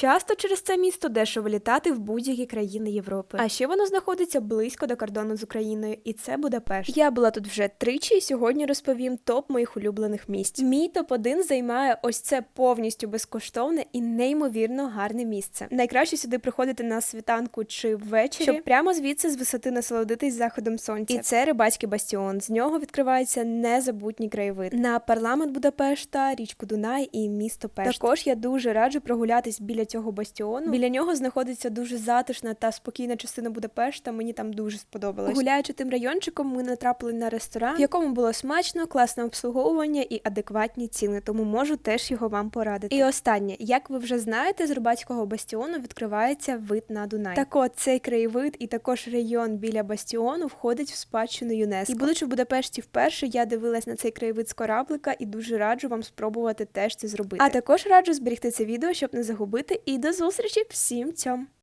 Часто через це місто дешево літати в будь-які країни Європи. А ще воно знаходиться близько до кордону з Україною, і це Будапешт. Я була тут вже тричі, і сьогодні розповім топ моїх улюблених місць. Мій топ 1 займає ось це повністю безкоштовне і неймовірно гарне місце. Найкраще сюди приходити на світанку чи ввечері, щоб прямо звідси з висоти насолодитись заходом сонця. І це рибацький бастіон. З нього відкривається незабутній краєвид на парламент Будапешта, річку Дунай і місто Пешт. Також я дуже раджу прогулятись біля цього бастіону. Біля нього знаходиться дуже затишна та спокійна частина Будапешта. Мені там дуже сподобалось. Гуляючи тим райончиком, ми натрапили на ресторан, в якому було смачно, класне обслуговування і адекватні ціни. Тому можу теж його вам порадити. І останнє, як ви вже знаєте, з рибацького бастіону відкривається вид на Дунай. Так от цей краєвид і також район біля бастіону входить в спадщину ЮНЕСКО. І будучи в Будапешті вперше, я дивилась на цей краєвид з кораблика і дуже раджу вам спробувати теж це зробити. А також раджу зберегти це відео, щоб не загубити. І до зустрічі всім цьом!